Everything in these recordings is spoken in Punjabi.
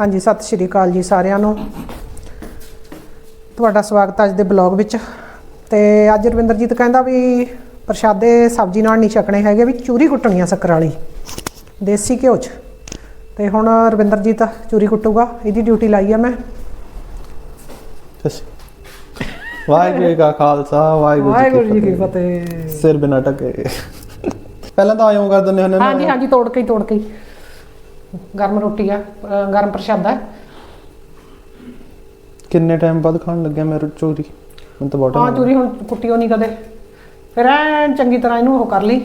ਹਾਂਜੀ ਸਤਿ ਸ਼੍ਰੀ ਅਕਾਲ ਜੀ ਸਾਰਿਆਂ ਨੂੰ। ਤੁਹਾਡਾ ਸਵਾਗਤ ਅੱਜ ਦੇ ਬਲੌਗ ਵਿੱਚ। ਤੇ ਅੱਜ ਰਵਿੰਦਰਜੀਤ ਕਹਿੰਦਾ ਵੀ ਪ੍ਰਸ਼ਾਦੇ ਸਬਜ਼ੀ ਨਾਲ ਨਹੀਂ ਛਕਣੇ ਹੈਗੇ ਵੀ ਚੂਰੀ ਕੁੱਟਣੀ ਆ ਸ਼ੱਕਰ ਵਾਲੀ ਦੇਸੀ ਘਿਓ 'ਚ। ਤੇ ਹੁਣ ਰਵਿੰਦਰਜੀਤ ਚੂਰੀ ਕੁੱਟੂਗਾ ਇਹਦੀ ਡਿਊਟੀ ਲਾਈ ਆ ਮੈਂ। ਵਾਹਿਗੁਰੂ ਜੀ ਕਾ ਖਾਲਸਾ ਵਾਹਿਗੁਰੂ ਜੀ ਕੀ ਫਤਿਹ। ਸਿਰ ਬਿਨਾ ਟਕੇ। ਪਹਿਲਾਂ ਤਾਂ ਆਇਓ ਕਰ ਦਿੰਦੇ ਹੁੰਦੇ ਹਾਂਜੀ ਹਾਂਜੀ ਤੋੜ ਕੇ ਹੀ ਤੋੜ ਕੇ ਹੀ। ਗਰਮ ਰੋਟੀ ਆ ਅ, ਗਰਮ ਪ੍ਰਸ਼ਾਦਾ। ਹੈ। ਕਿੰਨੇ ਟਾਈਮ ਬਾਅਦ ਖਾਣ ਲੱਗਿਆ ਮੈਂ ਚੋਰੀ? ਮੈਨੂੰ ਤਾਂ ਬਹੁਤ ਹਾਂ ਚੂਰੀ ਹੁਣ ਕੁੱਟੀਓ ਨਹੀਂ ਕਦੇ। ਫਿਰ ਐ ਚੰਗੀ ਤਰ੍ਹਾਂ ਇਹਨੂੰ ਉਹ ਕਰ ਲਈ।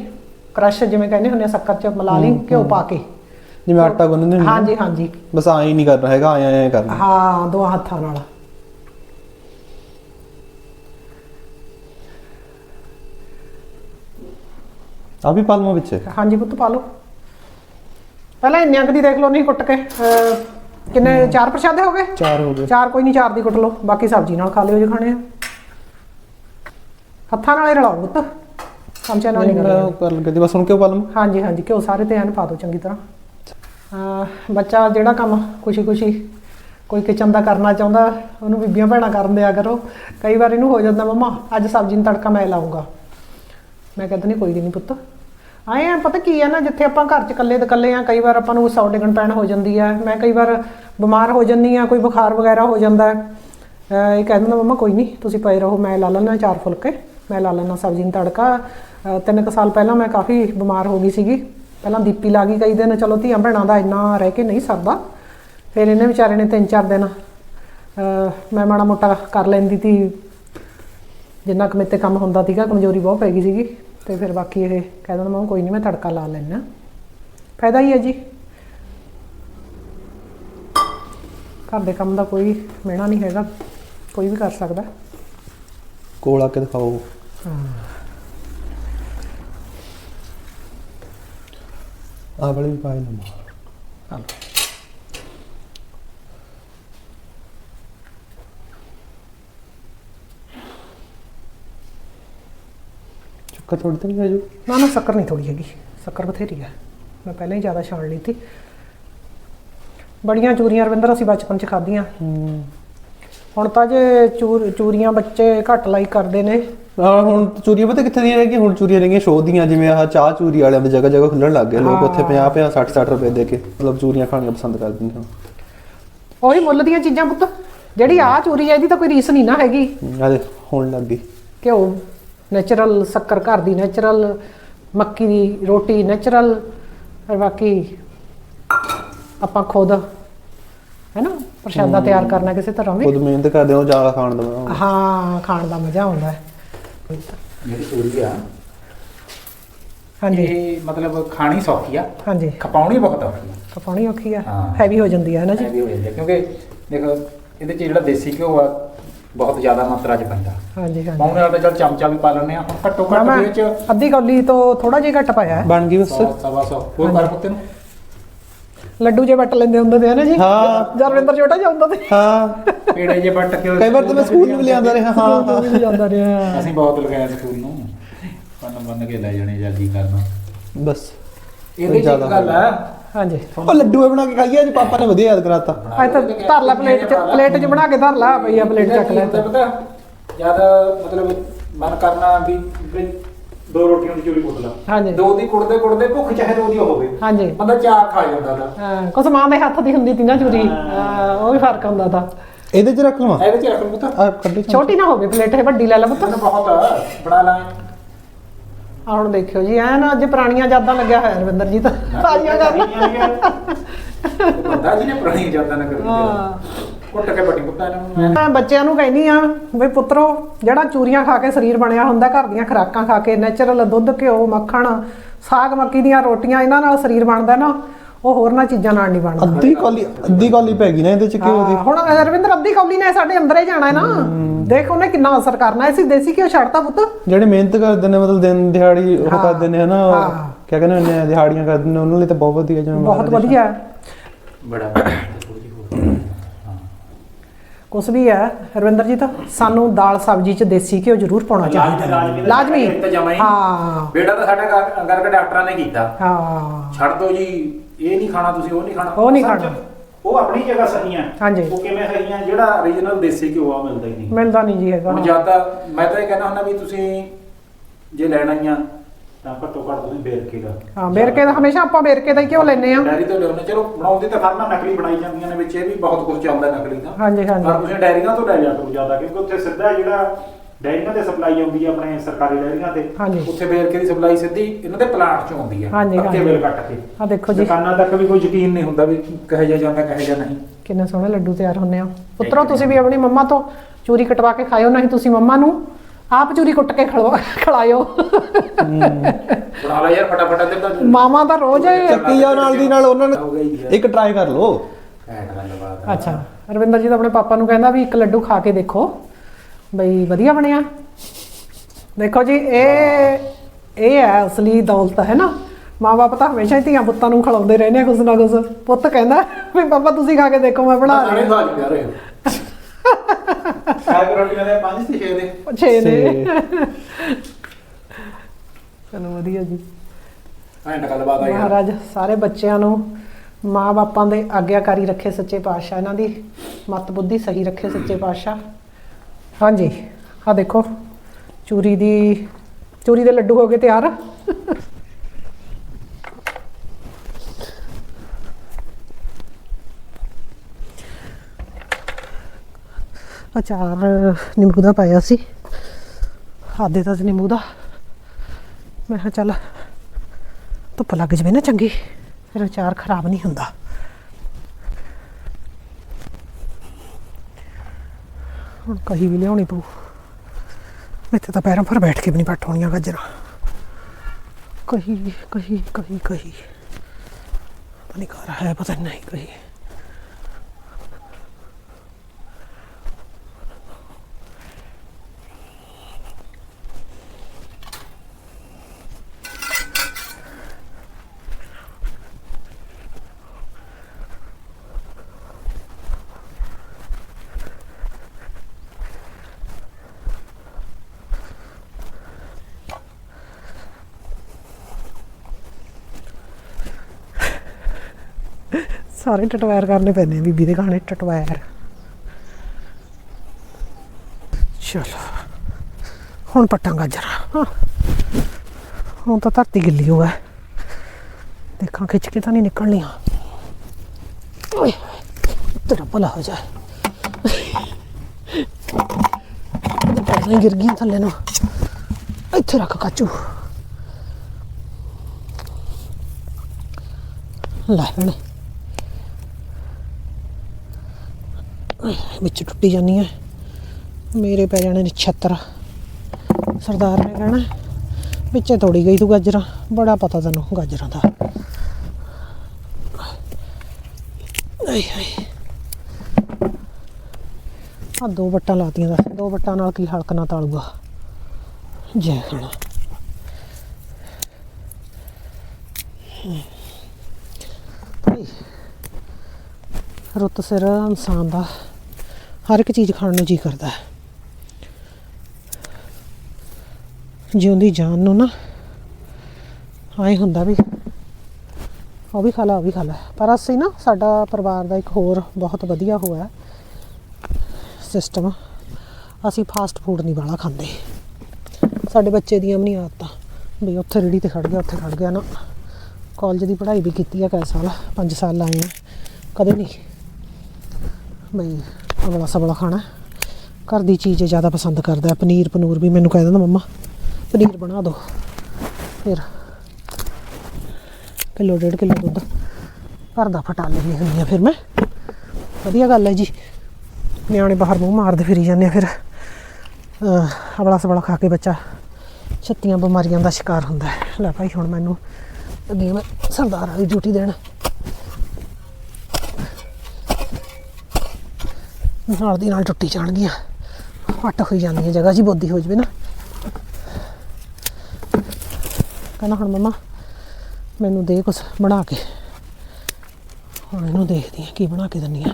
ਕ੍ਰਸ਼ ਜਿਵੇਂ ਕਹਿੰਦੇ ਹੁੰਦੇ ਆ ਸ਼ੱਕਰ 'ਚ ਮਿਲਾ ਲਈ ਘਿਓ ਪਾ ਕੇ। ਜਿਵੇਂ ਆਟਾ ਗੁੰਨਦੇ ਹੁੰਦੇ ਹਾਂਜੀ ਹਾਂਜੀ। ਬਸ ਐਂ ਹੀ ਨਹੀਂ ਕਰਨਾ ਹੈਗਾ ਐਂ ਐਂ ਕਰਨਾ। ਹਾਂ ਦੋਹਾਂ ਹੱਥਾਂ ਨਾਲ। ਆ ਵੀ ਪਾਲਮੋ ਵਿੱਚ। ਹਾਂਜੀ ਪੁੱਤ ਪਾ ਲਓ। ਪਹਿਲਾਂ ਇੰਨਿਆਂ ਕੁ ਦੀ ਦੇਖ ਲਓ ਨਹੀਂ ਕੁੱਟ ਕੇ। ਅਹ, ਕਿੰਨੇ? ਚਾਰ ਪ੍ਰਸ਼ਾਦੇ ਹੋ ਗਏ? ਚਾਰ ਹੋ ਗਏ। ਚਾਰ ਕੋਈ ਨਹੀਂ ਚਾਰ ਦੀ ਕੁੱਟ ਲਓ। ਬਾਕੀ ਸਬਜ਼ੀ ਨਾਲ ਖਾ ਲਿਓ ਜੇ ਖਾਣੇ ਆ। ਹੱਥਾਂ ਨਾਲ ਹੀ ਰਲਾਓ ਪੁੱਤ। ਚਮਚੇ ਨਾਲ ਨਹੀਂ ਮੈਂ ਕਰਨਾ ਉਹ ਕਰ ਲੱਗੇ ਤੇ ਬਸ ਹੁਣ ਕਿਉਂ ਪਾਲਮੋ ਹਾਂਜੀ ਹਾਂਜੀ ਘਿਓ ਸਾਰੇ ਤੇ ਐਨ ਪਾ ਦਿਓ ਚੰਗੀ ਤਰ੍ਹਾਂ। ਅਹ ਬੱਚਾ ਜਿਹੜਾ ਕੰਮ ਖੁਸ਼ੀ ਖੁਸ਼ੀ ਕੋਈ ਕਿਚਨ ਦਾ ਕਰਨਾ ਚਾਹੁੰਦਾ ਉਹਨੂੰ ਬੀਬੀਆਂ ਭੈਣਾਂ ਕਰਨ ਦਿਆ ਕਰੋ। ਕਈ ਵਾਰ ਇਹਨੂੰ ਹੋ ਜਾਂਦਾ ਮੰਮਾ ਅੱਜ ਸਬਜ਼ੀ ਨੂੰ ਤੜਕਾ ਮੈਂ ਲਾਉਂਗਾ ਮੈਂ ਕਹਿੰਦਾ ਨਹੀਂ ਕੋਈ ਨਹੀਂ ਪੁੱਤ। ਆਏ ਆ, ਪਤਾ ਕੀ ਹੈ ਨਾ, ਜਿੱਥੇ ਆਪਾਂ ਘਰ 'ਚ ਇਕੱਲੇ ਦੇ ਇਕੱਲੇ ਆ, ਕਈ ਵਾਰ ਆਪਾਂ ਨੂੰ ਸੌ ਡਿਗਣ ਪੈਣ ਹੋ ਜਾਂਦੀ ਹੈ ਮੈਂ ਕਈ ਵਾਰ ਬਿਮਾਰ ਹੋ ਜਾਂਦੀ ਆ, ਕੋਈ ਬੁਖਾਰ ਵਗੈਰਾ ਹੋ ਜਾਂਦਾ। ਇਹ ਕਹਿ ਦਿੰਦਾ ਕਹਿੰਦਾ ਮੰਮਾ, ਕੋਈ ਨਹੀਂ ਤੁਸੀਂ ਪਏ ਰਹੋ, ਮੈਂ ਲਾ ਲੈਣਾ ਚਾਰ ਫੁਲਕੇ, ਮੈਂ ਲਾ ਲੈਣਾ ਸਬਜ਼ੀ ਨੂੰ ਤੜਕਾ। ਤਿੰਨ ਕੁ ਸਾਲ ਪਹਿਲਾਂ ਮੈਂ ਕਾਫੀ ਬਿਮਾਰ ਹੋ ਗਈ ਸੀਗੀ। ਪਹਿਲਾਂ ਦੀਪੀ ਲਾ ਗਈ ਕਈ ਦਿਨ, ਚਲੋ ਧੀਆਂ ਭੈਣਾਂ ਦਾ ਇੰਨਾ ਰਹਿ ਕੇ ਨਹੀਂ ਸਰਦਾ। ਫਿਰ ਇਹਨੇ ਵਿਚਾਰੇ ਨੇ ਤਿੰਨ ਚਾਰ ਦਿਨ ਮੈਂ ਮਾੜਾ ਮੋਟਾ ਕਰ ਲੈਂਦੀ ਤੀ। ਜਿੰਨਾ ਕੁ ਮੇਰੇ ਕੰਮ ਹੁੰਦਾ ਸੀਗਾ, ਕਮਜ਼ੋਰੀ ਬਹੁਤ ਪੈ ਗਈ ਸੀਗੀ। ਤੇ ਫਿਰ ਬਾਕੀ ਇਹ ਕਹਿ ਦਿੰਦਾ ਮੈਂ ਕੋਈ ਨਹੀਂ ਮੈਂ ਤੜਕਾ ਲਾ ਲੈਣਾ ਫਾਇਦਾ ਹੀ ਹੈ ਜੀ। ਘਰ ਦੇ ਕੰਮ ਦਾ ਕੋਈ ਮਿਹਣਾ ਨਹੀਂ ਹੈਗਾ ਕੋਈ ਵੀ ਕਰ ਸਕਦਾ। ਕੋਲ ਆ ਕੇ ਦਿਖਾਓ। ਆ ਵਾਲੀ ਵੀ ਪਾਈ ਨਾ ਚੁੱਕਾ ਥੋੜੀ ਤਾਂ ਨਹੀਂ ਆਜੂ ਨਾ ਨਾ ਸ਼ੱਕਰ ਨਹੀਂ ਥੋੜੀ ਹੈਗੀ। ਸ਼ੱਕਰ ਬਥੇਰੀ ਹੈ ਮੈਂ ਪਹਿਲਾਂ ਹੀ ਜ਼ਿਆਦਾ ਛਾਣ ਲਈ ਸੀ। ਬੜੀਆਂ ਚੂਰੀਆਂ ਰਵਿੰਦਰ ਅਸੀਂ ਬਚਪਨ ਚ ਖਾਧੀਆਂ। ਹੂੰ। ਹੁਣ ਤਾਂ ਜੇ ਚੂਰ ਚੂਰੀਆਂ ਬੱਚੇ ਘੱਟ ਲਾਈਕ ਕਰਦੇ ਨੇ। ਹੁਣ ਚੂਰੀਆਂ ਪਤਾ ਕਿੱਥੇ ਦੀਆਂ ਰਹਿ ਗਈਆਂ? ਹੁਣ ਚੂਰੀਆਂ ਰਹਿ ਗਈਆਂ ਸ਼ੋਅ ਦੀਆਂ ਜਿਵੇਂ ਆਹ ਚਾਹ ਚੂਰੀ ਵਾਲਿਆਂ ਦੇ ਜਗ੍ਹਾ ਜਗ੍ਹਾ ਖੁੱਲਣ ਲੱਗ ਗਏ। ਲੋਕ ਉੱਥੇ 50 50 60 60 ਰੁਪਏ ਦੇ ਕੇ ਮਤਲਬ ਚੂਰੀਆਂ ਖਾਣੀਆਂ ਪਸੰਦ ਕਰਦੇ ਨੇ। ਉਹੀ ਮੁੱਲ ਦੀਆਂ ਚੀਜ਼ਾਂ ਪੁੱਤ। ਜਿਹੜੀ ਆ ਚੂਰੀ ਹੈ ਇਹਦੀ ਤਾਂ ਕੋਈ ਰੀਸ ਨਹੀਂ ਨਾ ਹੈਗੀ। ਆ ਦੇ ਹੋਣ ਲੱਗ ਗਈ। ਘਿਓ। ਨੈਚੁਰਲ ਸ਼ੱਕਰ ਘਰ ਦੀ ਨੈਚੁਰਲ ਮੱਕੀ ਦੀ ਰੋਟੀ ਨੈਚੁਰਲ ਔਰ ਬਾਕੀ ਆਪਾਂ ਖੁਦ ਹੈ ਨਾ ਪ੍ਰਸ਼ਾਦਾ ਤਿਆਰ ਕਰਨਾ ਕਿਸੇ ਤਰ੍ਹਾਂ ਵੀ। ਖੁਦ ਮਿਹਨਤ ਕਰਦੇ ਹੋ ਜ਼ਿਆਦਾ ਖਾਣ ਦਾ ਬਣਾਓ। ਹਾਂ ਖਾਣ ਦਾ ਮਜ਼ਾ ਆਉਂਦਾ। ਹੈ ਜਿਹੜੀ ਚੂਰੀ ਆ। ਹਾਂਜੀ। ਇਹ ਮਤਲਬ ਖਾਣੀ ਸੌਖੀ ਆ। ਹਾਂਜੀ। ਖਪਾਉਣੀ ਬਹੁਤ ਔਖੀ ਆ। ਖਪਾਉਣੀ ਔਖੀ ਆ। ਹੈਵੀ ਹੋ ਜਾਂਦੀ ਹੈ ਨਾ ਜੀ? ਹੈਵੀ ਹੋ ਜਾਂਦੀ ਆ, ਕਿਉਂਕਿ ਦੇਖੋ ਇਹਦੇ ਚ ਜਿਹੜਾ ਦੇਸੀ ਘਿਓ ਆ ਬਹੁਤ ਜ਼ਿਆਦਾ ਮਾਤਰਾ ਚ ਪੈਂਦਾ। ਹਾਂਜੀ ਹਾਂਜੀ। ਪਾਉਣੇ ਨਾਲ ਤਾਂ ਚੱਲ ਚਮਚਾ ਵੀ ਪਾ ਲੈਂਦੇ ਆ ਹੁਣ ਘੱਟੋ ਘੱਟ ਮੈਂ ਦੇ ਚ ਅੱਧੀ ਕੌਲੀ ਤੋਂ ਥੋੜਾ ਜਿਹਾ ਘੱਟ ਪਾਇਆ ਹੈ। ਬਣ ਗਈ ਬਸ। ਸੌ ਸਵਾ ਸੌ। ਹੋਰ ਕਰ ਪੁੱਤੇ ਨੂੰ ਲੱਡੂ ਜੇ ਵੱਟ ਲੈਂਦੇ ਹੁੰਦੇ ਤੇ ਨਾ ਜੀ? ਹਾਂ। ਜਰਵਿੰਦਰ ਛੋਟਾ ਜਿਹਾ ਹੁੰਦਾ ਤੇ। ਹਾਂ। ਪੇੜੇ ਜੇ ਵੱਟ ਕੇ ਕਈ ਵਾਰ ਤਾਂ ਮੈਂ ਸਕੂਲ ਨੂੰ ਵੀ ਲਿਆਂਦਾ ਰਿਹਾ। ਹਾਂ ਹਾਂ। ਵੀ ਜਾਂਦਾ ਰਿਹਾ। ਅਸੀਂ ਬਹੁਤ ਲਗਾਇਆ ਸਕੂਲ ਨੂੰ। ਬੰਨ ਬੰਨ ਕੇ ਲੈ ਜਾਣੇ ਜਲਦੀ ਕਰਨਾ। ਬਸ। ਇਹਦੇ ਚ ਇੱਕ ਗੱਲ ਆ ਹਾਂਜੀ। ਉਹ ਲੱਡੂ ਇਹ ਬਣਾ ਕੇ ਖਾਈਏ ਅੱਜ ਪਾਪਾ ਨੇ ਵਧੀਆ ਯਾਦ ਕਰਾਤਾ। ਅੱਜ ਤਾਂ ਧਰ ਲੈ ਪਲੇਟ ਚ ਪਲੇਟ ਚ ਬਣਾ ਕੇ ਧਰ ਲਾ ਭਈਆ ਪਲੇਟ ਚੱਕ ਲੈ। ਤੇ ਪਤਾ ਜਦ ਮਤਲਬ ਮਨ ਕਰਨਾ ਵੀ ਵੀ ਦੋ ਰੋਟੀਆਂ ਦੀ ਚੂਰੀ ਕੁੱਟ ਲਾ। ਹਾਂਜੀ। ਦੋ ਦੀ ਕੁੱਟਦੇ ਕੁੱਟਦੇ ਭੁੱਖ ਚਾਹੇ ਦੋ ਦੀ ਹੋਵੇ। ਹਾਂਜੀ। ਬੰਦਾ ਚਾਰ ਖਾ ਜਾਂਦਾ ਦਾ ਹਾਂ ਕੁਛ ਮਾਂ ਦੇ ਹੱਥ ਦੀ ਹੁੰਦੀ ਤੀ ਨਾ ਚੂਰੀ। ਹਾਂ, ਉਹ ਵੀ ਫ਼ਰਕ ਹੁੰਦਾ ਤਾਂ। ਇਹਦੇ 'ਚ ਰੱਖ ਲਵਾਂ? ਇਹਦੇ ਚ ਰੱਖ ਲੂ ਤਾਂ ਆ ਕੱਢੀ ਚਮਚ। ਛੋਟੀ ਨਾ ਹੋਵੇ ਪਲੇਟ ਇਹ ਵੱਡੀ ਲੈ ਲੈ ਪੁੱਤ। ਬਹੁਤ ਬਣਾ ਲਾਂ। ਆ ਹੁਣ ਦੇਖਿਓ ਜੀ ਐਨ ਅੱਜ ਪੁਰਾਣੀਆਂ ਯਾਦਾਂ ਲੱਗਿਆ ਹੋਇਆ ਰਵਿੰਦਰ ਜੀ ਤਾਂ ਤਾਜ਼ੀਆਂ ਕਰਨਾ ਬੰਦਾ ਜੀ ਨੇ ਪੁਰਾਣੀ ਜਾਂਦਾ ਨਾ ਕਰੀ ਹਾਂ। ਕੁੱਟ ਕੇ ਵੱਡੀ ਕੁੱਤਾ ਇਹਨਾਂ ਨੂੰ ਮੈਂ। ਬੱਚਿਆਂ ਨੂੰ ਕਹਿੰਦੀ ਆ ਵੀ ਪੁੱਤਰੋ ਜਿਹੜਾ ਚੂਰੀਆਂ ਖਾ ਕੇ ਸਰੀਰ ਬਣਿਆ ਹੁੰਦਾ ਘਰ ਦੀਆਂ ਖੁਰਾਕਾਂ ਖਾ ਕੇ ਨੈਚੁਰਲ ਦੁੱਧ ਘਿਓ ਮੱਖਣ ਸਾਗ ਮੱਕੀ ਦੀਆਂ ਰੋਟੀਆਂ ਇਹਨਾਂ ਨਾਲ ਸਰੀਰ ਬਣਦਾ ਨਾ। ਉਹ ਹੋਰ ਨਾ ਚੀਜ਼ਾਂ ਨਾਲ ਨਹੀਂ ਬਣਦਾ। ਅੱਧੀ ਕੌਲੀ ਅੱਧੀ ਕੌਲੀ ਪੈ ਗਈ ਨਾ ਇਹਦੇ 'ਚ ਘਿਓ ਦੀ ਹਾਂ, ਹੁਣ ਰਵਿੰਦਰ ਅੱਧੀ ਕੌਲੀ ਨੇ ਸਾਡੇ ਅੰਦਰ ਹੀ ਜਾਣਾ ਹੈ ਨਾ। ਦੇਖ ਉਹਨੇ ਕਿੰਨਾ ਅਸਰ ਕਰਨਾ ਹੈ। ਅਸੀਂ ਦੇਸੀ ਘਿਓ ਛੱਡਤਾ ਪੁੱਤ। ਜਿਹੜੇ ਮਿਹਨਤ ਕਰਦੇ ਨੇ ਮਤਲਬ ਦਿਨ ਦਿਹਾੜੀ ਉਹ। ਕਰਦੇ ਨੇ ਹਨਾ। ਕਿਆ ਕਹਿੰਦੇ ਹੁੰਦੇ ਆ ਦਿਹਾੜੀਆਂ ਕਰਦੇ ਨੇ ਉਹਨਾਂ ਲਈ ਤਾਂ ਬਹੁਤ ਵਧੀਆ ਜਿਵੇਂ ਬਹੁਤ ਵਧੀਆ ਹੈ। ਬੜਾ ਕੁਛ ਵੀ ਹੈ ਰਵਿੰਦਰ ਜੀ ਤਾਂ ਸਾਨੂੰ ਦਾਲ ਸਬਜ਼ੀ ਚ ਦੇਸੀ ਘਿਓ ਜ਼ਰੂਰ ਪਾਉਣਾ ਚਾਹੀਦਾ। ਹੈ। ਲਾਜ਼ਮੀ। ਹਾਂ। ਬੇਟਾ ਤਾਂ ਸਾਡਾ ਗਰਗ ਡਾਕਟਰਾਂ ਨੇ ਕੀਤਾ। ਹਾਂ। ਛੱਡ ਦੋ ਜੀ। ਇਹ ਨਹੀਂ ਖਾਣਾ ਤੁਸੀਂ ਉਹ ਨਹੀਂ ਖਾਣਾ। ਉਹ ਨਹੀਂ ਖਾਣਾ। ਉਹ ਆਪਣੀ ਜਗ੍ਹਾ ਸਹੀ ਹਾਂਜੀ। ਉਹ ਕਿਵੇਂ ਸਹੀ ਜਿਹੜਾ origignal ਦੇਸੀ ਘਿਓ ਆ ਮਿਲਦਾ ਹੀ ਨਹੀਂ। ਮਿਲਦਾ ਨਹੀਂ ਜੀ ਹੈਗਾ। ਹੁਣ ਜ਼ਿਆਦਾ ਮੈਂ ਤਾਂ ਇਹ ਕਹਿੰਦਾ ਹੁੰਦਾ ਵੀ ਤੁਸੀਂ ਜੇ ਲੈਣਾ ਹੀ ਆ ਤਾਂ ਘੱਟੋ ਘੱਟ ਤੁਸੀਂ ਬੇਰਕੇ ਦਾ। ਹਾਂ ਵੇਰਕੇ ਦਾ ਹਮੇਸ਼ਾ ਆਪਾਂ ਵੇਰਕੇ ਦਾ ਹੀ ਘਿਓ ਲੈਨੇ ਆ ਡੈਰੀ ਤੋਂ ਲਿਆਉਂਦੇ ਚਲੋ ਬਣਾਉਂਦੇ ਤਾਂ ਫਰਮਾਂ ਨਕਲੀ ਬਣਾਈ ਜਾਂਦੀਆਂ ਨੇ ਵਿੱਚ ਇਹ ਵੀ ਬਹੁਤ ਕੁਝ ਚੱਲਦਾ ਨਕਲੀ ਦਾ ਹਾਂਜੀ, ਹਾਂਜੀ। ਪਰ ਤੁਸੀਂ ਡੈਰੀਆਂ ਤੋਂ ਲੈ ਜਾ ਕਰੋ ਜ਼ਿਆਦਾ ਕਿਉਂਕਿ ਉੱਥੇ ਸਿੱਧਾ ਜਿਹੜਾ ਡੈਰੀਆਂ ਤੇ ਸਪਲਾਈ ਆਉਂਦੀ ਆ ਆਪਣੇ ਸਰਕਾਰੀ ਡੈਰੀਆਂ ਤੇ। ਹਾਂਜੀ। ਉੱਥੇ ਵੇਰਕੇ ਦੀ ਸਪਲਾਈ ਸਿੱਧੀ? ਇਹਨਾਂ ਦੇ ਪਲਾਂਟ 'ਚ ਆਉਂਦੀ ਆ ਹਾਂਜੀ। ਬਿੱਲ ਕੱਟ ਕੇ। ਆ ਦੇਖੋ ਜੀ। ਦੁਕਾਨਾਂ ਤੱਕ ਵੀ ਕੋਈ ਯਕੀਨ ਨਹੀਂ ਹੁੰਦਾ ਵੀ ਕਹੇ ਜਾ ਜਾਂਦਾ ਕਹੇ ਜਾ ਨਹੀਂ। ਕਿੰਨੇ ਸੋਹਣੇ ਲੱਡੂ ਤਿਆਰ ਹੁੰਨੇ ਆ। ਪੁੱਤਰੋ ਤੁਸੀਂ ਵੀ ਆਪਣੀ ਮੰਮਾ ਤੋਂ ਚੂਰੀ ਕਟਵਾ ਕੇ ਖਾਇਓ ਨਹੀਂ ਤੁਸੀਂ ਮੰਮਾ ਨੂੰ। ਆਪ ਚੂਰੀ ਕੁੱਟ ਕੇ ਖਲਵਾ ਖਿਲਾਇਓ। ਬਣਾ ਲੈ ਯਾਰ ਫਟਾਫਟ ਤੇ ਤਾਂ ਮਾਮਾ ਤਾਂ ਰੋਜ਼ ਚੱਕੀ ਆ ਨਾਲ ਦੀ ਨਾਲ ਉਹਨਾਂ ਹੋ ਨੇ ਇੱਕ ਟਰਾਈ ਕਰ ਲਓ। ਘੈਂਟ ਗੱਲਬਾਤ ਆ। ਅੱਛਾ। ਰਵਿੰਦਰ ਜੀ ਤਾਂ ਆਪਣੇ ਪਾਪਾ ਨੂੰ ਕਹਿੰਦਾ ਵੀ ਇੱਕ ਲੱਡੂ ਖਾ ਕੇ ਦੇਖੋ। ਬਈ ਵਧੀਆ ਬਣਿਆ। ਦੇਖੋ ਜੀ ਇਹ ਇਹ ਹੈ ਅਸਲੀ ਦੌਲਤ ਹੈ ਨਾ। ਮਾਂ-ਬਾਪ ਤਾਂ ਹਮੇਸ਼ਾ ਹੀ ਧੀਆਂ ਪੁੱਤਾਂ ਨੂੰ ਖਿਲਾਉਂਦੇ ਰਹਿੰਦੇ ਆ ਕੁਛ ਨਾ ਕੁਛ। ਪੁੱਤ ਕਹਿੰਦਾ ਵੀ ਪਾਪਾ ਤੁਸੀਂ ਖਾ ਕੇ ਦੇਖੋ ਮੈਂ ਬਣਾ ਸਾਰੇ ਰਹੀ ਖਾ ਲਿਆ ਰਹੇ ਹੋ ਸਾਗ ਰੋਟੀਆਂ ਦੇ ਪੰਜ ਤੇ ਛੇ ਛੇ ਨੇ ਚਲੋ ਵਧੀਆ ਜੀ। ਘੈਂਟ ਗੱਲਬਾਤ ਆ। ਯਾਰ ਮਹਾਰਾਜ ਸਾਰੇ ਬੱਚਿਆਂ ਨੂੰ ਮਾਂ-ਬਾਪਾਂ ਦੇ ਆਗਿਆਕਾਰੀ ਰੱਖੇ ਸੱਚੇ ਪਾਤਸ਼ਾਹ। ਇਹਨਾਂ ਦੀ ਮਤ ਬੁੱਧੀ ਸਹੀ ਰੱਖੇ ਸੱਚੇ ਪਾਤਸ਼ਾਹ। ਹਾਂਜੀ। ਆ ਦੇਖੋ, ਚੂਰੀ ਦੀ, ਚੂਰੀ ਦੇ ਲੱਡੂ ਹੋ ਗਏ ਤਿਆਰ। ਅਚਾਰ ਨਿੰਬੂ ਦਾ ਪਾਇਆ ਸੀ। ਆਦੇ ਤਾਂ ਨਿੰਬੂ ਦਾ। ਮੈਂ ਕਿਹਾ ਚੱਲ, ਧੁੱਪ ਲੱਗ ਜਵੇ ਨਾ ਚੰਗੀ, ਫਿਰ ਅਚਾਰ ਖਰਾਬ ਨਹੀਂ ਹੁੰਦਾ। ਹੁਣ ਕਹੀ ਵੀ ਲਿਆਉਣੀ ਪਊ। ਇੱਥੇ ਤਾਂ ਪੈਰਾਂ ਪਰ ਬੈਠ ਕੇ ਵੀ ਨਹੀਂ ਪੱਟ ਹੋਣੀਆਂ ਗਾਜਰਾਂ। ਕਹੀ ਕਹੀ ਕਹੀ ਕਹੀ। ਪਤਾ ਨਹੀਂ ਕਰ ਹੈ, ਪਤਾ ਨਹੀਂ ਕਹੀ। ਸਾਰੇ ਟਟਵਾਇਰ ਕਰਨੇ ਪੈਂਦੇ ਆ, ਬੀਬੀ ਦੇ ਗਾਣੇ ਟਟਵਾਇਰ। ਚਲੋ। ਹੁਣ ਪੱਟਾਂ ਗਾਜਰਾਂ ਹੁਣ ਤਾਂ ਧਰਤੀ ਗਿੱਲੀ ਹੋਇਆ ਦੇਖਾਂ ਖਿੱਚ ਕੇ ਤਾਂ ਨਹੀਂ ਨਿਕਲਣੀਆਂ। ਓਏ, ਤੇਰਾ ਭਲਾ ਹੋ ਜਾਏ ਉਹਦੇ ਪੈਰਾਂ ਗਿਰ ਗਈਆਂ ਥੱਲੇ ਨੂੰ। ਇੱਥੇ ਰੱਖ ਕਾਚੂ। ਲੈ ਭੈਣੇ ਵਿੱਚ ਟੁੱਟੀ ਜਾਨੀ ਹੈ ਮੇਰੇ ਪੈ ਜਾਣੇ ਨੇ ਛੱਤਰ। ਸਰਦਾਰ ਨੇ ਕਹਿਣਾ, ਵਿੱਚੇ ਤੋੜੀ ਗਈ ਤੂੰ ਗਾਜਰਾਂ। ਬੜਾ ਪਤਾ ਤੈਨੂੰ ਗਾਜਰਾਂ ਦਾ। ਆਏ ਹਾਏ। ਆ ਦੋ ਵੱਟਾਂ ਲਾਤੀਆਂ ਦੱਸ, ਦੋ ਵੱਟਾਂ ਨਾਲ ਕੀ ਹਲਕ ਨਾ ਤਾਲੂਗਾ। ਜੈ ਖਾਣਾ। ਰੁੱਤ ਸਿਰ ਇਨਸਾਨ ਦਾ। ਹਰ ਇੱਕ ਚੀਜ਼ ਖਾਣ ਨੂੰ ਜੀ ਕਰਦਾ ਹੈ। ਜਿਉਂਦੀ ਜਾਨ ਨੂੰ ਨਾ ਆਏ ਹੁੰਦਾ ਵੀ ਉਹ ਵੀ ਖਾ ਲਾ, ਉਹ ਵੀ ਖਾ ਲਾ। ਪਰ ਅਸੀਂ ਨਾ, ਸਾਡਾ ਪਰਿਵਾਰ ਦਾ ਇੱਕ ਹੋਰ ਬਹੁਤ ਵਧੀਆ ਹੋਇਆ ਸਿਸਟਮ ਅਸੀਂ ਫਾਸਟ ਫੂਡ ਨਹੀਂ ਵਾਲਾ ਖਾਂਦੇ। ਸਾਡੇ ਬੱਚੇ ਦੀਆਂ ਵੀ ਨਹੀਂ ਆਦਤਾਂ। ਵੀ ਉੱਥੇ ਰੇੜੀ ਤੇ ਖੜ ਗਿਆ, ਉੱਥੇ ਖੜ ਗਿਆ ਨਾ। ਕਾਲਜ ਦੀ ਪੜ੍ਹਾਈ ਵੀ ਕੀਤੀ ਆ ਕੈ ਸਾਲ 5 ਸਾਲ ਲਾਏ ਆ। ਕਦੇ ਨਹੀਂ। ਬਈ ਅਗਲਾ ਸਬਲਾ ਖਾਣਾ ਘਰ ਦੀ ਚੀਜ਼ ਜ਼ਿਆਦਾ ਪਸੰਦ ਕਰਦਾ ਪਨੀਰ ਪਨੂਰ ਵੀ ਮੈਨੂੰ ਕਹਿ ਦਿੰਦਾ ਮੰਮਾ। ਪਨੀਰ ਬਣਾ ਦਿਓ ਫਿਰ ਕਿਲੋ ਡੇਢ ਕਿਲੋ ਦੁੱਧ। ਘਰ ਦਾ ਫਟਾ ਲੈਂਦੀ ਹੁੰਦੀ ਆ ਫਿਰ ਮੈਂ। ਵਧੀਆ ਗੱਲ ਹੈ ਜੀ। ਨਿਆਣੇ ਬਾਹਰ ਮੂੰਹ ਮਾਰਦੇ ਫਿਰੀ ਜਾਂਦੇ ਆ ਫਿਰ। ਅਹ, ਸਬਲਾ ਖਾ ਕੇ ਬੱਚਾ ਛੱਤੀਆਂ ਬਿਮਾਰੀਆਂ ਦਾ ਸ਼ਿਕਾਰ ਹੁੰਦਾ ਹੈ। ਲੈ ਭਾਈ ਹੁਣ ਮੈਨੂੰ ਅੱਗੇ ਮੈਂ ਸਰਦਾਰ ਵਾਲੀ ਡਿਊਟੀ ਦੇਣ। ਨਾਲ ਦੀ ਨਾਲ ਟੁੱਟੀ ਜਾਣਗੀਆਂ। ਫੱਟ ਹੋਈ ਜਾਂਦੀਆਂ ਜਗ੍ਹਾ ਜੀ ਬੋਦੀ ਹੋ ਜਵੇ ਨਾ। ਕਹਿੰਦਾ, ਹੁਣ ਮਮਾ, ਮੈਨੂੰ ਦੇ ਕੁਛ ਬਣਾ ਕੇ। ਹੁਣ ਇਹਨੂੰ ਦੇਖਦੀ ਆ ਕੀ ਬਣਾ ਕੇ ਦਿੰਨੀ ਆ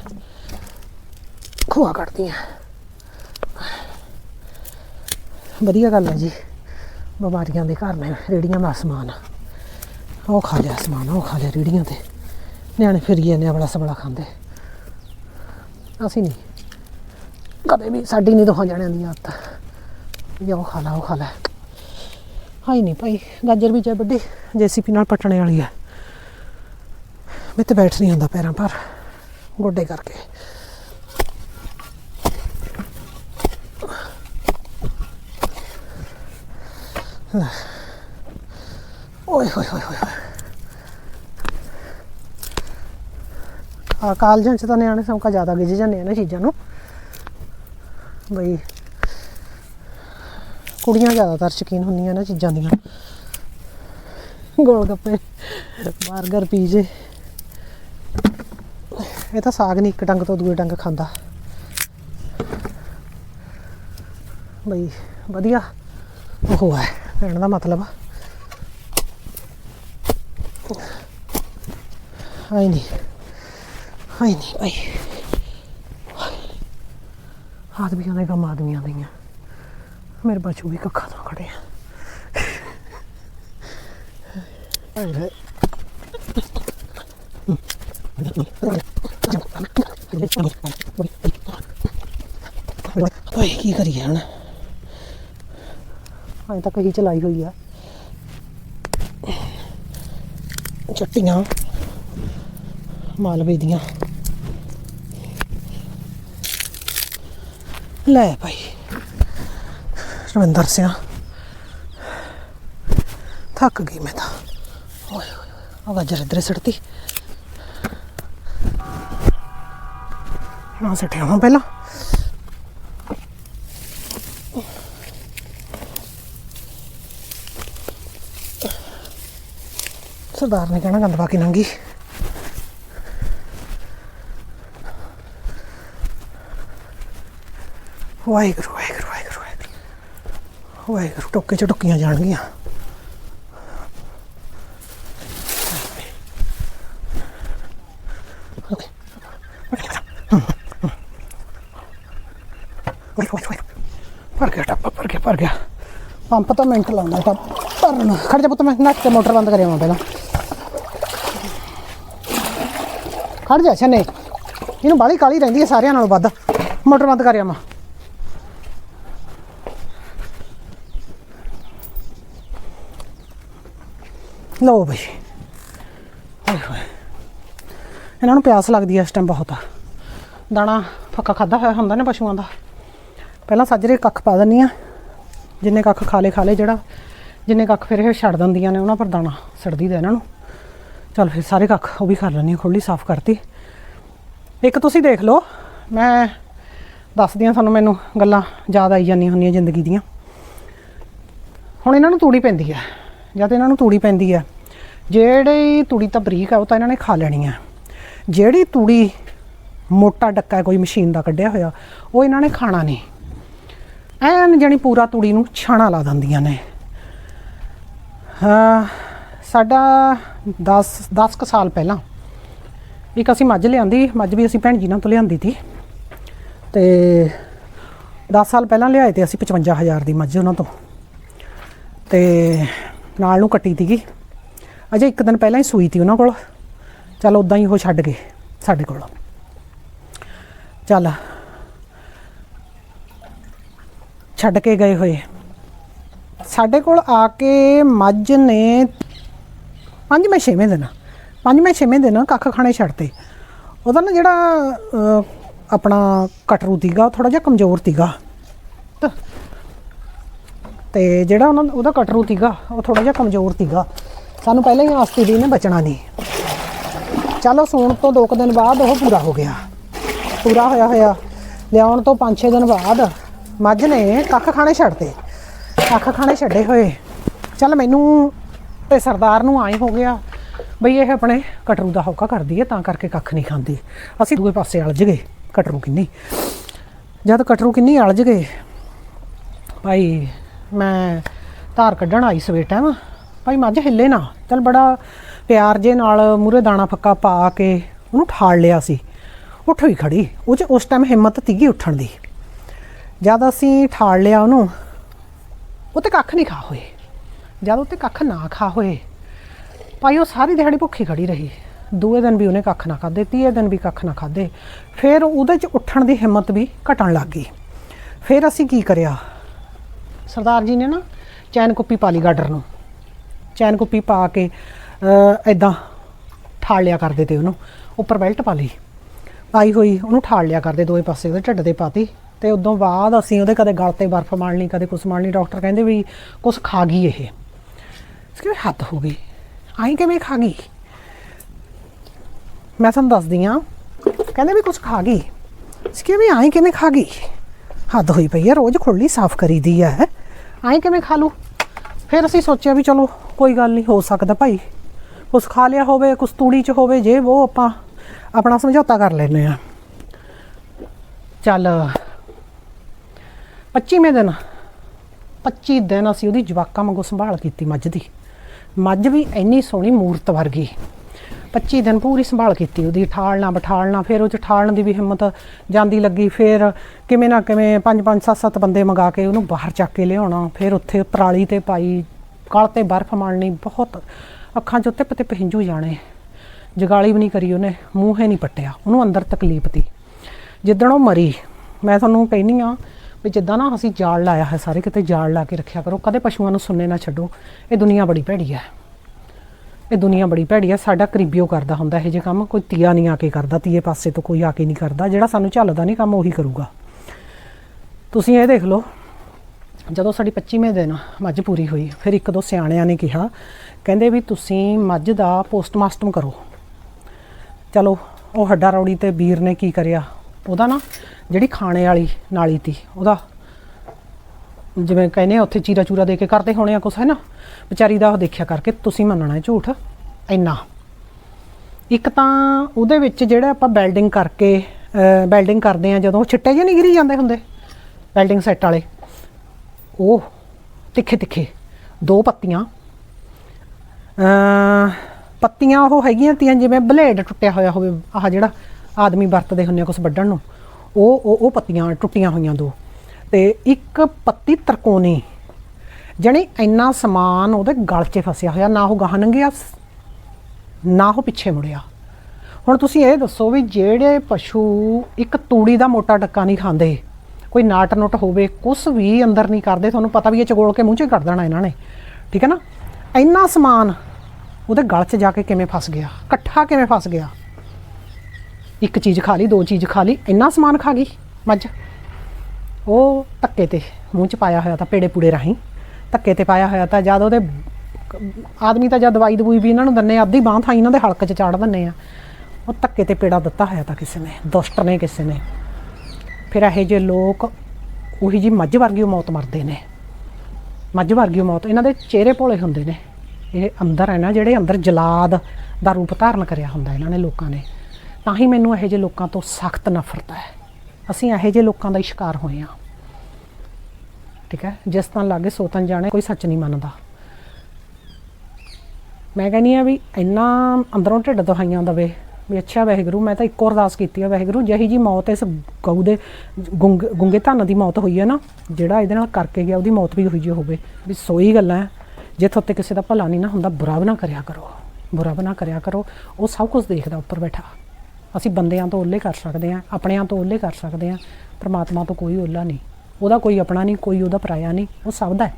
ਖੋਆ ਕੱਢਦੀ ਆ ਵਧੀਆ ਗੱਲ ਹੈ ਜੀ। ਬਿਮਾਰੀਆਂ ਦੇ ਘਰ ਨੇ ਰੇੜੀਆਂ ਦਾ ਸਮਾਨ ਉਹ ਖਾ ਲਿਆ ਸਮਾਨ ਉਹ ਖਾ ਲਿਆ ਰੇੜੀਆਂ ਤੇ। ਨਿਆਣੇ ਫਿਰੀ ਜਾਂਦੇ ਆ ਬੜਾ ਸਬਲਾ ਖਾਂਦੇ। ਅਸੀਂ ਨਹੀਂ। ਕਦੇ ਵੀ ਸਾਡੀ ਨਹੀਂ ਦੋਹਾਂ ਜਣਿਆਂ ਦੀ ਆਦਤ। ਵੀ ਉਹ ਖਾ ਲਾ ਉਹ ਖਾ ਲੈ। ਹਾਈ ਨਹੀਂ ਭਾਈ, ਗਾਜਰ ਵੀ ਜੇ ਵੱਡੀ, ਜੇਸੀਪੀ ਨਾਲ ਪਟਣੇ ਵਾਲੀ ਹੈ ਮੈਂ ਤੇ ਬੈਠ ਨਹੀਂ ਹੁੰਦਾ ਪੈਰਾਂ ਪਰ, ਗੋਡੇ ਕਰਕੇ। ਲੈ। ਓਏ ਹੋਏ ਹੋਏ ਹੋਏ ਆ ਕਾਲਜਾਂ ਚ ਤਾਂ ਨਿਆਣੇ ਸੌਂਕਾ ਜ਼ਿਆਦਾ ਗਿੱਜ ਜਾਂਦੇ ਆ ਨਾ ਚੀਜ਼ਾਂ ਨੂੰ। ਬਈ, ਕੁੜੀਆਂ ਜ਼ਿਆਦਾਤਰ ਸ਼ੌਕੀਨ ਹੁੰਦੀਆਂ ਨਾ ਚੀਜ਼ਾਂ ਦੀਆਂ। ਗੋਲ ਗੱਪੇ 버ਗਰ ਪੀਜ਼ੇ ਇਹ ਤਾਂ ਸਾਗ ਨਹੀਂ ਇੱਕ ਡੰਗ ਤੋਂ ਦੂਏ ਡੰਗ ਖਾਂਦਾ। ਬਈ, ਵਧੀਆ। ਉਹ ਹੈ, ਕਹਿਣ ਦਾ ਮਤਲਬ। ਹਾਈ ਨਹੀਂ ਹਾਈ ਨਹੀਂ ਭਾਈ ਆਦਮੀਆਂ ਦੇ ਕੰਮ ਆਦਮੀਆਂ ਦੀਆਂ। ਮੇਰੇ ਬਚੂ ਵੀ ਕੱਖਾਂ ਤੋਂ ਖੜੇ ਆ। ਹਾਏ ਓਏ ਕੀ ਕਰੀਏ ਹੁਣ? ਹਾਂ ਤਾਂ ਕਹੀ ਚਲਾਈ ਹੋਈ ਆ। ਚੱਟੀਆਂ ਮਾਲਵੇ ਦੀਆਂ। ਲੈ ਭਾਈ। ਰਵਿੰਦਰ ਸਿੰਘ ਥੱਕ ਗਈ ਮੈਂ ਤਾਂ। ਓਏ ਹੋਏ ਆ ਗਾਜਰ ਇੱਧਰ ਸੜਤੀ ਨਾ ਸਟਿਆ ਹਾਂ ਪਹਿਲਾਂ। ਸਰਦਾਰ ਨੇ ਕਹਿਣਾ ਗੰਦ ਪਾ ਕੇ ਨੰਗੀ। ਵਾਹਿਗੁਰੂ ਵਾਹਿਗੁਰੂ ਵਾਹਿਗੁਰੂ ਵਾਹਿਗੁਰੂ। ਵਾਹਿਗੁਰੂ, ਟੋਕੇ ਚ ਟੁੱਕੀਆਂ ਜਾਣਗੀਆਂ। ਭਰ ਗਿਆ ਟੱਪ, ਭਰ ਗਿਆ ਭਰ ਗਿਆ। ਪੰਪ ਤਾਂ ਮਿੰਟ ਲਾਉਂਦਾ ਟੱਪ ਭਰਨ। ਖੜ ਜਾ ਪੁੱਤ, ਮੈਂ ਨੱਟ ਕੇ ਮੋਟਰ ਬੰਦ ਕਰਿਆ ਮੈਂ ਪਹਿਲਾਂ। ਖੜ ਜਾ, ਛਨੇ। ਇਹਨੂੰ ਬਾਲੀ ਕਾਲੀ ਰਹਿੰਦੀ ਹੈ ਸਾਰਿਆਂ ਨਾਲੋਂ ਵੱਧ। ਮੋਟਰ ਬੰਦ ਕਰਿਆ ਮੈਂ ਲਓ ਬਈ। ਹਾਏ ਹੋਏ। ਇਹਨਾਂ ਨੂੰ ਪਿਆਸ ਲੱਗਦੀ ਹੈ ਇਸ ਟਾਈਮ ਬਹੁਤ ਦਾਣਾ ਫੱਕਾ ਖਾਦਾ ਹੋਇਆ ਹੁੰਦਾ ਨਾ ਪਸ਼ੂਆਂ ਦਾ। ਪਹਿਲਾਂ ਸਾਜਰੇ ਕੱਖ ਪਾ ਦਿੰਨੀ ਆ। ਜਿੰਨੇ ਕੱਖ ਖਾ ਲੇ ਖਾ ਲੇ ਜਿਹੜਾ, ਜਿੰਨੇ ਕੱਖ ਫਿਰ ਇਹ ਛੱਡ ਦਿੰਦੀਆਂ ਨੇ ਉਹਨਾਂ ਪਰ ਦਾਣਾ ਸੜਦੀ ਦਾ ਇਹਨਾਂ ਨੂੰ। ਚਲ ਫਿਰ ਸਾਰੇ ਕੱਖ ਉਹ ਵੀ ਕਰ ਲੈਣੀ ਆ ਖੁੱਲੀ ਸਾਫ਼ ਕਰਤੀ। ਇੱਕ ਤੁਸੀਂ ਦੇਖ ਲਓ, ਮੈਂ ਦੱਸਦੀ ਆ ਤੁਹਾਨੂੰ ਮੈਨੂੰ ਗੱਲਾਂ ਯਾਦ ਆਈ ਜਾਂਦੀਆਂ ਹੁੰਦੀਆਂ ਜ਼ਿੰਦਗੀ ਦੀਆਂ। ਹੁਣ ਇਹਨਾਂ ਨੂੰ ਤੂੜੀ ਪੈਂਦੀ ਆ। ਜਦ ਇਹਨਾਂ ਨੂੰ ਤੂੜੀ ਪੈਂਦੀ ਆ। ਜਿਹੜੀ ਤੂੜੀ ਤਾਂ ਬਰੀਕ ਆ, ਉਹ ਤਾਂ ਇਹਨਾਂ ਨੇ ਖਾ ਲੈਣੀ ਆ। ਜਿਹੜੀ ਤੂੜੀ ਮੋਟਾ ਡੱਕਾ ਕੋਈ ਮਸ਼ੀਨ ਦਾ ਕੱਢਿਆ ਹੋਇਆ, ਉਹ ਇਹਨਾਂ ਨੇ ਖਾਣਾ ਨਹੀਂ। ਐਨ ਜਣੀ ਪੂਰਾ ਤੂੜੀ ਨੂੰ ਛਾਣਾ ਲਾ ਦਿੰਦੀਆਂ ਨੇ। ਹਾਂ, ਸਾਡਾ 10 10 ਕੁ ਸਾਲ ਪਹਿਲਾਂ ਇੱਕ ਅਸੀਂ ਮੱਝ ਲਿਆਂਦੀ, ਮੱਝ ਵੀ ਅਸੀਂ ਭੈਣ ਜੀ ਨਾਲ ਤੋਂ ਲਿਆਂਦੀ ਸੀ ਤੇ 10 ਸਾਲ ਪਹਿਲਾਂ ਲਿਆਏ ਤੇ ਅਸੀਂ 55000 ਦੀ ਮੱਝ ਉਹਨਾਂ ਤੋਂ। ਤੇ ਨਾਲ ਨੂੰ ਕੱਟੀ ਸੀਗੀ। ਅਜੇ ਇੱਕ ਦਿਨ ਪਹਿਲਾਂ ਹੀ ਸੂਈ ਤੀ ਉਹਨਾਂ ਕੋਲ। ਚੱਲ ਉਦਾਂ ਹੀ ਉਹ ਛੱਡ ਗਏ ਸਾਡੇ ਕੋਲ। ਚੱਲ ਛੱਡ ਕੇ ਗਏ ਹੋਏ। ਸਾਡੇ ਕੋਲ ਆ ਕੇ ਮੱਝ ਨੇ ਪੰਜਵੇਂ ਛੇਵੇਂ ਦਿਨ, ਪੰਜਵੇਂ ਛੇਵੇਂ ਦਿਨ ਕੱਖ ਖਾਣੇ ਛੱਡਤੇ ਉਹਦਾ ਨਾ ਜਿਹੜਾ ਆਪਣਾ ਕਟਰੂ ਤੀਗਾ, ਉਹ ਥੋੜਾ ਜਿਹਾ ਕਮਜ਼ੋਰ ਤੀਗਾ। ਤਾਂ ਤੇ ਜਿਹੜਾ ਉਹਨਾਂ, ਉਹਦਾ ਕਟਰੂ ਤੀਗਾ, ਉਹ ਥੋੜਾ ਜਿਹਾ ਕਮਜ਼ੋਰ ਤੀਗਾ। ਸਾਨੂੰ ਪਹਿਲਾਂ ਹੀ ਆਸਤੀ ਦੀ ਨੇ ਬਚਣਾ ਨਹੀਂ। ਚਲੋ ਸੌਣ ਤੋਂ ਦੋ ਕੁ ਦਿਨ ਬਾਅਦ ਉਹ ਪੂਰਾ ਹੋ ਗਿਆ। ਪੂਰਾ ਹੋਇਆ ਹੋਇਆ। ਲਿਆਉਣ ਤੋਂ 5-6 ਦਿਨ ਬਾਅਦ ਮੱਝ ਨੇ ਕੱਖ ਖਾਣੇ ਛੱਡਤੇ ਕੱਖ ਖਾਣੇ ਛੱਡੇ ਹੋਏ। ਚੱਲ ਮੈਨੂੰ ਤੇ ਸਰਦਾਰ ਨੂੰ ਆਏ ਹੋ ਗਿਆ ਬਈ ਇਹ ਆਪਣੇ ਕਟਰੂ ਦਾ ਹੌਕਾ ਕਰਦੀ ਹੈ, ਤਾਂ ਕਰਕੇ ਕੱਖ ਨਹੀਂ ਖਾਂਦੀ। ਅਸੀਂ ਦੂਏ ਪਾਸੇ ਅਲਝ ਗਏ, ਕਟਰੂ ਕਿੰਨੀ। ਜਦ ਕਟਰੂ ਕਿੰਨੀ ਅਲਝ ਗਏ, ਭਾਈ ਮੈਂ ਧਾਰ ਕੱਢਣ ਆਈ ਸਵੇਰ ਟਾਈਮ ਭਾਈ ਮੱਝ ਹਿੱਲੇ ਨਾ। ਚਲ ਬੜਾ ਪਿਆਰ ਜੇ ਨਾਲ ਮੂਰੇ ਦਾਣਾ ਫੱਕਾ ਪਾ ਕੇ ਉਹਨੂੰ ਠਾਲ ਲਿਆ ਸੀ। ਉੱਠ ਵੀ ਖੜੀ। ਉਹ 'ਚ ਉਸ ਟਾਈਮ ਹਿੰਮਤ ਤੀਗੀ ਉੱਠਣ ਦੀ। ਜਦ ਅਸੀਂ ਠਾਲ ਲਿਆ ਉਹਨੂੰ, ਉਹ ਤੇ ਕੱਖ ਨਹੀਂ ਖਾ ਹੋਏ। ਜਦ ਉਹ ਤੇ ਕੱਖ ਨਾ ਖਾ ਹੋਏ, ਭਾਈ ਉਹ ਸਾਰੀ ਦਿਹਾੜੀ ਭੁੱਖੀ ਖੜੀ ਰਹੀ। ਦੂਏ ਦਿਨ ਵੀ ਉਹਨੇ ਕੱਖ ਨਾ ਖਾਦੇ ਤੀਏ ਦਿਨ ਵੀ ਕੱਖ ਨਾ ਖਾਦੇ ਫਿਰ ਉਹਦੇ ਚ ਉੱਠਣ ਦੀ ਹਿੰਮਤ ਵੀ ਘਟਣ ਲੱਗ ਗਈ। ਫਿਰ ਅਸੀਂ ਕੀ ਕਰਿਆ? ਸਰਦਾਰ ਜੀ ਨੇ ਨਾ ਚੈਨ ਕੁੱਪੀ ਪਾ ਗਾਡਰ ਨੂੰ। ਚੈਨ ਕੁੱਪੀ ਪਾ ਕੇ ਐਦਾਂ ਠਾਲ ਲਿਆ ਕਰਦੇ ਤੇ ਉਹਨੂੰ। ਉੱਪਰ ਬੈਲਟ ਪਾ ਲਈ। ਪਾਈ ਹੋਈ, ਉਹਨੂੰ ਠਾਲ ਲਿਆ ਕਰਦੇ ਦੋਵੇਂ ਪਾਸੇ, ਉਹਦੇ ਢਿੱਡ ਦੇ ਪਾਤੀ। ਤੇ ਉਦੋਂ ਬਾਅਦ ਅਸੀਂ ਉਹਦੇ ਕਦੇ ਗਲ ਤੇ ਬਰਫ਼ ਮਾਰਨੀ ਕਦੇ ਕੁਛ ਮਾਰਨੀ ਡਾਕਟਰ ਕਹਿੰਦੇ ਵੀ ਕੁਛ ਖਾ ਗਈ ਇਹ। ਇਸਕੇ ਹੱਦ ਹੋ ਗਈ। ਆਈ ਕਿਵੇਂ ਖਾ ਗਈ? ਮੈਂ ਤੁਹਾਨੂੰ ਦੱਸਦੀ ਆ ਕਹਿੰਦੇ ਵੀ ਕੁਛ ਖਾ ਗਈ। ਇਸਕੇ ਵੀ ਆਈ ਕਿਵੇਂ ਖਾ ਗਈ? ਹੱਦ ਹੋਈ ਪਈ ਆ ਰੋਜ਼ ਖੁਰਲੀ ਸਾਫ਼ ਕਰੀਦੀ ਆ ਆਈ ਕਿਵੇਂ ਖਾ ਲੂ ਫਿਰ ਅਸੀਂ ਸੋਚਿਆ ਵੀ ਚਲੋ ਕੋਈ ਗੱਲ ਨਹੀਂ, ਹੋ ਸਕਦਾ ਭਾਈ। ਕੁਛ ਖਾ ਲਿਆ ਹੋਵੇ, ਕੁਛ ਤੂੜੀ ਚ ਹੋਵੇ, ਜੇ ਉਹ ਆਪਾਂ ਆਪਣਾ ਸਮਝੌਤਾ ਕਰ ਲੈਨੇ ਆ ਚੱਲ 25ਵੇਂ ਦਿਨ। 25 ਦਿਨ ਅਸੀਂ ਉਹਦੀ ਜਵਾਕਾਂ ਵਾਂਗੂ ਸੰਭਾਲ ਕੀਤੀ ਮੱਝ ਦੀ। ਮੱਝ ਵੀ ਇੰਨੀ ਸੋਹਣੀ ਮੂਰਤ ਵਰਗੀ। 25 ਦਿਨ ਪੂਰੀ ਸੰਭਾਲ ਕੀਤੀ ਉਹਦੀ, ਠਾਲਣਾ, ਬਿਠਾਲਣਾ, ਫਿਰ ਉਹ ਚ ਠਾਲਣ ਦੀ ਵੀ ਹਿੰਮਤ ਜਾਂਦੀ ਲੱਗੀ, ਫਿਰ ਕਿਵੇਂ ਨਾ ਕਿਵੇਂ ਪੰਜ ਪੰਜ, ਸੱਤ ਸੱਤ ਬੰਦੇ ਮੰਗਾ ਕੇ ਉਹਨੂੰ ਬਾਹਰ ਚੱਕ ਕੇ ਲਿਆਉਣਾ, ਫਿਰ ਉੱਥੇ ਪਰਾਲੀ ਤੇ ਪਾਈ ਗਲ ਤੇ ਬਰਫ਼ ਮਾਰਨੀ ਬਹੁਤ ਅੱਖਾਂ 'ਚ ਉੱਤੇ ਪਤੇ ਪਹਿੰਜੂ ਜਾਣੇ। ਜਗਾਲੀ ਵੀ ਨਹੀਂ ਕਰੀ ਉਹਨੇ, ਮੂੰਹ ਮੂੰਹੇ ਨਹੀਂ ਪੱਟਿਆ। ਉਹਨੂੰ ਅੰਦਰ ਤਕਲੀਫ ਤੀ। ਜਿੱਦਣ ਉਹ ਮਰੀ, ਮੈਂ ਤੁਹਾਨੂੰ ਕਹਿੰਨੀ ਆ ਵੀ ਜਿੱਦਾਂ ਨਾ ਅਸੀਂ ਜਾਲ ਲਾਇਆ ਹੈ, ਸਾਰੇ ਕਿਤੇ ਜਾਲ ਲਾ ਕੇ ਰੱਖਿਆ ਕਰੋ, ਕਦੇ ਪਸ਼ੂਆਂ ਨੂੰ ਸੁਣਨੇ ਨਾ ਛੱਡੋ। ਇਹ ਦੁਨੀਆ ਬੜੀ ਭੈੜੀ ਹੈ। ਇਹ ਦੁਨੀਆ ਬੜੀ ਭੈੜੀ ਹੈ। ਸਾਡਾ ਕਰੀਬੀਓ ਕਰਦਾ ਹੁੰਦਾ ਇਹ ਜੇ ਕੰਮ ਕੋਈ ਤੀਆ ਨਹੀਂ ਆ ਕੇ ਕਰਦਾ, ਤੀਏ ਪਾਸੇ ਤੋਂ ਕੋਈ ਆ ਕੇ ਨਹੀਂ ਕਰਦਾ, ਜਿਹੜਾ ਸਾਨੂੰ ਝੱਲਦਾ ਨਹੀਂ, ਕੰਮ ਉਹੀ ਕਰੂਗਾ। ਤੁਸੀਂ ਇਹ ਦੇਖ ਲਓ ਜਦੋਂ ਸਾਡੀ 25ਵੇਂ ਦਿਨ ਮੱਝ ਪੂਰੀ ਹੋਈ, ਫਿਰ ਇੱਕ ਦੋ ਸਿਆਣਿਆਂ ਨੇ ਕਿਹਾ, ਕਹਿੰਦੇ ਵੀ ਤੁਸੀਂ ਮੱਝ ਦਾ ਪੋਸਟਮਾਸਟਮ ਕਰੋ। ਚਲੋ, ਉਹ ਹੱਡਾ ਰੌੜੀ ਤੇ ਵੀਰ ਨੇ ਕੀ ਕਰਿਆ? ਉਹਦਾ ਨਾ ਜਿਹੜੀ ਖਾਣੇ ਵਾਲੀ ਨਾਲੀ ਤੀ, ਉਹਦਾ ਜਿਵੇਂ ਕਹਿੰਦੇ ਉੱਥੇ ਚੀਰਾ ਚੂਰਾ ਦੇ ਕੇ ਕਰਦੇ ਹੋਣੇ ਆ ਕੁਛ, ਹੈ ਨਾ? ਵਿਚਾਰੀ ਦਾ ਉਹ ਦੇਖਿਆ ਕਰਕੇ, ਤੁਸੀਂ ਮੰਨਣਾ ਝੂਠ, ਇੰਨਾ। ਇੱਕ ਤਾਂ ਉਹਦੇ ਵਿੱਚ ਜਿਹੜਾ ਆਪਾਂ ਵੈਲਡਿੰਗ ਕਰਕੇ ਵੈਲਡਿੰਗ ਕਰਦੇ ਆ, ਜਦੋਂ ਛਿੱਟੇ ਜਿਹੇ ਨਹੀਂ ਗਿਰੀ ਜਾਂਦੇ ਹੁੰਦੇ ਵੈਲਡਿੰਗ ਸੈੱਟ ਵਾਲੇ ਉਹ ਤਿੱਖੇ ਤਿੱਖੇ, ਦੋ ਪੱਤੀਆਂ। ਅਮ ਪੱਤੀਆਂ ਉਹ ਹੈਗੀਆਂ ਤੀਆਂ, ਜਿਵੇਂ ਬਲੇਡ ਟੁੱਟਿਆ ਹੋਇਆ ਹੋਵੇ, ਆਹ ਜਿਹੜਾ ਆਦਮੀ ਵਰਤਦੇ ਹੁੰਦੇ ਆ ਕੁਝ ਵੱਢਣ ਨੂੰ। ਉਹ ਉਹ ਉਹ ਪੱਤੀਆਂ ਟੁੱਟੀਆਂ ਹੋਈਆਂ ਦੋ। ਤੇ ਇੱਕ ਪੱਤੀ ਤਰਕੋਣੀ, ਜਣੀ ਇੰਨਾ ਸਮਾਨ ਉਹਦੇ ਗਲ 'ਚ ਫਸਿਆ ਹੋਇਆ, ਨਾ ਉਹ ਗਾਹ ਨੰਗਿਆ, ਨਾ ਉਹ ਪਿੱਛੇ ਮੁੜਿਆ। ਹੁਣ ਤੁਸੀਂ ਇਹ ਦੱਸੋ ਵੀ ਜਿਹੜੇ ਪਸ਼ੂ ਇੱਕ ਤੂੜੀ ਦਾ ਮੋਟਾ ਡੱਕਾ ਨਹੀਂ ਖਾਂਦੇ ਕੋਈ ਨਾਟ ਨੁੱਟ ਹੋਵੇ ਕੁਛ ਵੀ ਅੰਦਰ ਨਹੀਂ ਕਰਦੇ ਤੁਹਾਨੂੰ ਪਤਾ ਵੀ ਇਹ ਚਗੋਲ ਕੇ ਮੂੰਹ 'ਚ ਹੀ ਕੱਢ ਦੇਣਾ ਇਹਨਾਂ ਨੇ। ਠੀਕ ਹੈ ਨਾ? ਇੰਨਾ ਸਮਾਨ ਉਹਦੇ ਗਲ 'ਚ ਜਾ ਕੇ ਕਿਵੇਂ ਫਸ ਗਿਆ? ਇਕੱਠਾ ਕਿਵੇਂ ਫਸ ਗਿਆ? ਇੱਕ ਚੀਜ਼ ਖਾ ਲਈ ਦੋ ਚੀਜ਼ ਖਾ ਲਈ ਇੰਨਾ ਸਮਾਨ ਖਾ ਗਈ ਮੱਝ। ਉਹ ਧੱਕੇ ਤੇ ਮੂੰਹ 'ਚ ਪਾਇਆ ਹੋਇਆ ਤਾਂ ਪੇੜੇ ਪੂੜੇ ਰਾਹੀਂ ਧੱਕੇ ਤੇ ਪਾਇਆ ਹੋਇਆ ਤਾਂ ਜਦ ਉਹਦੇ ਆਦਮੀ ਤਾਂ ਜਦ ਦਵਾਈ ਦਵੂਈ ਵੀ ਇਹਨਾਂ ਨੂੰ ਦਿੰਨੇ ਆ, ਅੱਧੀ ਬਾਂਹ ਥਾਂ ਇਹਨਾਂ ਦੇ ਹਲਕ 'ਚ ਚਾੜ ਦਿੰਨੇ ਆ। ਉਹ ਧੱਕੇ ਤੇ ਪੇੜਾ ਦਿੱਤਾ ਹੋਇਆ ਤਾਂ ਕਿਸੇ ਨੇ ਦੁਸ਼ਟ ਨੇ ਕਿਸੇ ਨੇ। ਫਿਰ ਇਹੋ ਜਿਹੇ ਲੋਕ ਉਹੀ ਜੀ ਮੱਝ ਵਰਗੀ ਓ ਮੌਤ ਮਰਦੇ ਨੇ। ਮੱਝ ਵਰਗੀ ਓ ਮੌਤ, ਇਹਨਾਂ ਦੇ ਚਿਹਰੇ ਭੋਲੇ ਹੁੰਦੇ ਨੇ। ਇਹ ਅੰਦਰ ਹੈ ਨਾ, ਜਿਹੜੇ ਅੰਦਰ ਜਲਾਦ ਦਾ ਰੂਪ ਧਾਰਨ ਕਰਿਆ ਹੁੰਦਾ ਇਹਨਾਂ ਨੇ ਲੋਕਾਂ ਨੇ। ਤਾਂ ਹੀ ਮੈਨੂੰ ਇਹੋ ਜਿਹੇ ਲੋਕਾਂ ਤੋਂ ਸਖਤ ਨਫ਼ਰਤ ਹੈ। ਅਸੀਂ ਇਹੋ ਜਿਹੇ ਲੋਕਾਂ ਦਾ ਹੀ ਸ਼ਿਕਾਰ ਹੋਏ ਹਾਂ। ਠੀਕ ਹੈ? ਜਿਸ ਤਰ੍ਹਾਂ ਲਾਗੇ ਸੋਤਨ ਜਾਣੇ, ਕੋਈ ਸੱਚ ਨਹੀਂ ਮੰਨਦਾ। ਮੈਂ ਕਹਿੰਦੀ ਆ ਵੀ ਇੰਨਾ ਅੰਦਰੋਂ ਢਿੱਡ ਦਵਾਈਆਂ ਦਵੇ ਵੀ ਅੱਛਾ ਵਾਹਿਗੁਰੂ, ਮੈਂ ਤਾਂ ਇੱਕੋ ਅਰਦਾਸ ਕੀਤੀ ਆ ਵਾਹਿਗੁਰੂ, ਜਿਹੀ ਜੀ ਮੌਤ ਇਸ ਗਊ ਦੇ ਗੁੰਗ, ਗੁੰਗੇ ਧਨ ਦੀ ਮੌਤ ਹੋਈ ਹੈ ਨਾ, ਜਿਹੜਾ ਇਹਦੇ ਨਾਲ ਕਰਕੇ ਗਿਆ, ਉਹਦੀ ਮੌਤ ਵੀ ਹੋਈ ਜੀ ਹੋਵੇ, ਵੀ ਸੋਈ ਗੱਲਾਂ ਹੈ ਜਿੱਥੋਂ ਤੇ ਕਿਸੇ ਦਾ ਭਲਾ ਨਹੀਂ ਨਾ ਹੁੰਦਾ, ਬੁਰਾ ਵੀ ਨਾ ਕਰਿਆ ਕਰੋ, ਬੁਰਾ ਵੀ ਨਾ ਕਰਿਆ ਕਰੋ, ਉਹ ਸਭ ਕੁਝ ਦੇਖਦਾ ਉੱਪਰ ਬੈਠਾ। ਅਸੀਂ ਬੰਦਿਆਂ ਤੋਂ ਓਲੇ ਕਰ ਸਕਦੇ ਹਾਂ ਆਪਣਿਆਂ ਤੋਂ ਓਲੇ ਕਰ ਸਕਦੇ ਹਾਂ ਪ੍ਰਮਾਤਮਾ ਤੋਂ ਕੋਈ ਓਲਾ ਨਹੀਂ। ਉਹਦਾ ਕੋਈ ਆਪਣਾ ਨਹੀਂ, ਕੋਈ ਉਹਦਾ ਪਰਾਇਆ ਨਹੀਂ, ਉਹ ਸਭ ਦਾ ਹੈ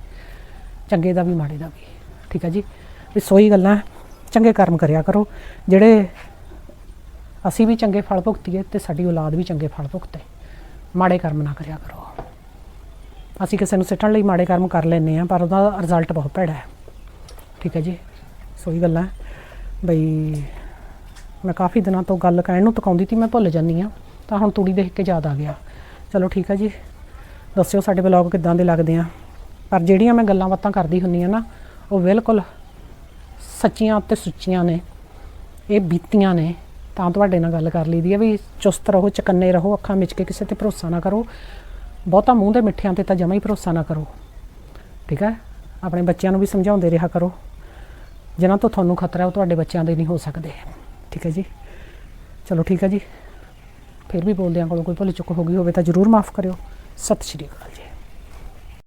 ਚੰਗੇ ਦਾ ਵੀ, ਮਾੜੇ ਦਾ ਵੀ। ਠੀਕ ਹੈ ਜੀ? ਵੀ ਸੋਈ ਗੱਲਾਂ ਹੈ। ਚੰਗੇ ਕਰਮ ਕਰਿਆ ਕਰੋ। ਜਿਹੜੇ ਅਸੀਂ ਵੀ ਚੰਗੇ ਫਲ ਭੁਗਤੀਏ ਤੇ ਸਾਡੀ ਔਲਾਦ ਵੀ ਚੰਗੇ ਫਲ ਭੁਗਤੇ। ਮਾੜੇ ਕਰਮ ਨਾ ਕਰਿਆ ਕਰੋ ਅਸੀਂ ਕਿਸੇ ਨੂੰ ਸਿੱਟਣ ਲਈ ਮਾੜੇ ਕਰਮ ਕਰ ਲੈਂਦੇ ਆ ਪਰ ਉਹਦਾ ਰਿਜ਼ਲਟ ਬਹੁਤ ਭੈੜਾ ਹੈ। ਠੀਕ ਹੈ ਜੀ? ਸੋਈ ਗੱਲਾਂ। ਬਈ ਮੈਂ ਕਾਫੀ ਦਿਨਾਂ ਤੋਂ ਗੱਲ ਕਹਿਣ ਨੂੰ ਤਕਾਉਂਦੀ ਸੀ, ਮੈਂ ਭੁੱਲ ਜਾਂਦੀ ਆ ਤਾਂ ਹੁਣ ਤੂੜੀ ਦੇਖ ਕੇ ਯਾਦ ਆ ਗਿਆ। ਚਲੋ ਠੀਕ ਹੈ ਜੀ। ਦੱਸਿਓ ਸਾਡੇ ਬਲੌਗ ਕਿੱਦਾਂ ਦੇ ਲੱਗਦੇ ਆ। ਪਰ ਜਿਹੜੀਆਂ ਮੈਂ ਗੱਲਾਂ ਬਾਤਾਂ ਕਰਦੀ ਹੁੰਨੀ ਆ ਨਾ, ਉਹ ਬਿਲਕੁਲ ਸੱਚੀਆਂ ਤੇ ਸੁੱਚੀਆਂ ਨੇ। ਇਹ ਬੀਤੀਆਂ ਨੇ। ਤਾਂ ਤੁਹਾਡੇ ਨਾਲ ਗੱਲ ਕਰ ਲਈਦੀ ਹੈ ਵੀ ਚੁਸਤ ਰਹੋ, ਚਕੰਨੇ ਰਹੋ, ਅੱਖਾਂ ਮਿਚ ਕੇ ਕਿਸੇ ਤੇ ਭਰੋਸਾ ਨਾ ਕਰੋ। ਬਹੁਤਾ ਮੂੰਹ ਦੇ ਮਿੱਠਿਆਂ ਤੇ ਤਾਂ ਜਮਾ ਹੀ ਭਰੋਸਾ ਨਾ ਕਰੋ। ਠੀਕ ਹੈ? ਆਪਣੇ ਬੱਚਿਆਂ ਨੂੰ ਵੀ ਸਮਝਾਉਂਦੇ ਰਿਹਾ ਕਰੋ। ਜਿਨ੍ਹਾਂ ਤੋਂ ਤੁਹਾਨੂੰ ਖਤਰਾ ਉਹ ਤੁਹਾਡੇ ਬੱਚਿਆਂ ਦੇ ਨਹੀਂ ਹੋ ਸਕਦੇ। ਠੀਕ ਹੈ ਜੀ? ਚਲੋ ਠੀਕ ਹੈ ਜੀ। ਫਿਰ ਵੀ ਬੋਲਦਿਆਂ ਕੋਲੋਂ ਕੋਈ ਭੁੱਲ ਚੁੱਕ ਹੋ ਗਈ ਹੋਵੇ ਤਾਂ ਜ਼ਰੂਰ ਮਾਫ ਕਰਿਓ। ਸਤਿ ਸ਼੍ਰੀ ਅਕਾਲ ਜੀ।